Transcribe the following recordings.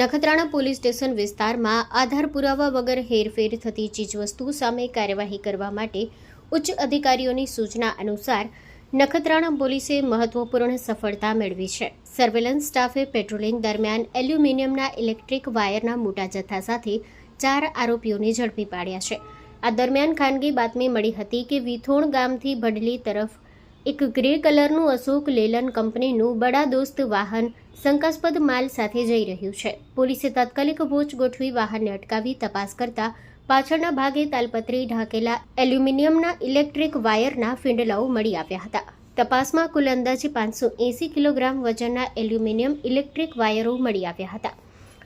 Nakhatrana police station વિસ્તારમાં આધાર પુરાવા વગર હેરફેર થતી ચીજવસ્તુ સામે કાર્યવાહી કરવા માટે ઉચ્ચ અધિકારીઓની સૂચના અનુસાર નખત્રાણા પોલીસે મહત્વપૂર્ણ સફળતા મેળવી છે. સર્વેલન્સ સ્ટાફે પેટ્રોલિંગ દરમિયાન એલ્યુમિનિયમના ઇલેક્ટ્રિક વાયરના મોટા જથ્થા સાથે ચાર આરોપીઓને ઝડપી પાડ્યા છે. આ દરમિયાન ખાનગી બાતમી મળી હતી કે વિથોણ ગામથી ભડલી તરફ એક ગ્રે કલરનું અશોક લેલન કંપનીનું બડા દોસ્ત વાહન શંકાસ્પદ માલ સાથે જઈ રહ્યું છે. પોલીસે તાત્કાલિક વોચ ગોઠવી વાહનને અટકાવી તપાસ કરતા પાછળના ભાગે તાલપત્રી ઢાંકેલા એલ્યુમિનિયમના ઇલેક્ટ્રિક વાયરના ફીંડલાઓ મળી આવ્યા હતા. તપાસમાં કુલ અંદાજે પાંચસો એંસી કિલોગ્રામ વજનના એલ્યુમિનિયમ ઇલેક્ટ્રિક વાયરો મળી આવ્યા હતા.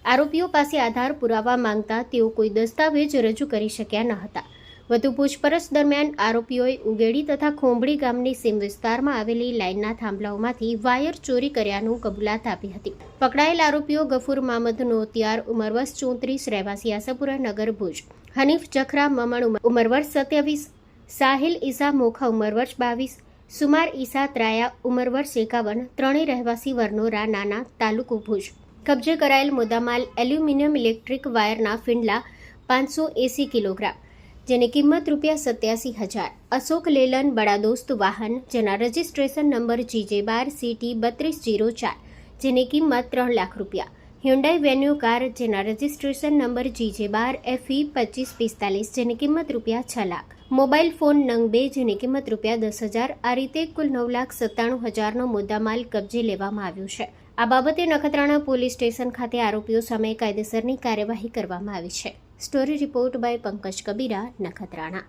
આરોપીઓ પાસે આધાર પુરાવા માંગતા તેઓ કોઈ દસ્તાવેજ રજૂ કરી શક્યા ન હતા. વધુ પૂછપરછ દરમિયાન આરોપીઓએ ઉગેડી તથા ખોંભડી ગામની સીમ વિસ્તારમાં આવેલી લાઇનના થાંભલાઓમાંથી વાયર ચોરી કર્યાનું કબૂલાત આપી હતી. પકડાયેલ આરોપીઓ ગફુર મામદ નોતિયાર, ઉમરવસ ચોત્રીસ, રહેવાસી આશાપુરા, નગર ભુજ. હનીફ જખરા, મમણ ઉમરવર્ષ ઉંમર સત્યાવીસ, સાહિલ ઈસા મોખા ઉમરવર્ષ બાવીસ, સુમાર ઈસા ત્રાયા ઉંમર વર્ષ એકાવન, ત્રણેય રહેવાસી વરનોરા, નાના, તાલુકો ભુજ. કબજે કરાયેલ મુદ્દામાલ એલ્યુમિનિયમ ઇલેક્ટ્રિક વાયરના ફીંડલા પાંચસો એંસી કિલોગ્રામ. જેની કિંમત રૂપિયા સત્યાસી હજાર. અશોક લેલન, બડા દોસ્ત વાહન, જેના રજિસ્ટ્રેશન નંબર જીજે બાર, સીટી બત્રીસ જીરો ચાર, જેની કિંમત ત્રણ લાખ રૂપિયા. હ્યુન્ડાઈ વેન્યુ કાર જેના રજિસ્ટ્રેશન નંબર જીજે બાર એફઈ પચીસ પિસ્તાલીસ, જેની કિંમત રૂપિયા છ લાખ. મોબાઈલ ફોન નંગ બે, જેની કિંમત રૂપિયા દસ હજાર. આ રીતે કુલ નવ લાખ સત્તાણું હજારનો મુદ્દામાલ કબજે લેવામાં આવ્યો છે. આ બાબતે નખત્રાણા પોલીસ સ્ટેશન ખાતે આરોપીઓ સામે કાયદેસરની કાર્યવાહી કરવામાં આવી છે. Story report by Pankaj Kabira Nakhatrana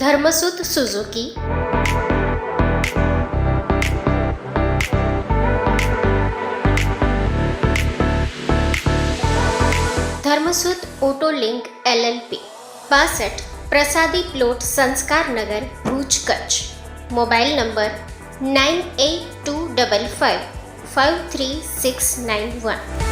Dharmasut Suzuki Dharmasut auto link LLP બાસઠ Prasadi plot Sanskarnagar Bhuj Kutch mobile number nine eight two double five 53691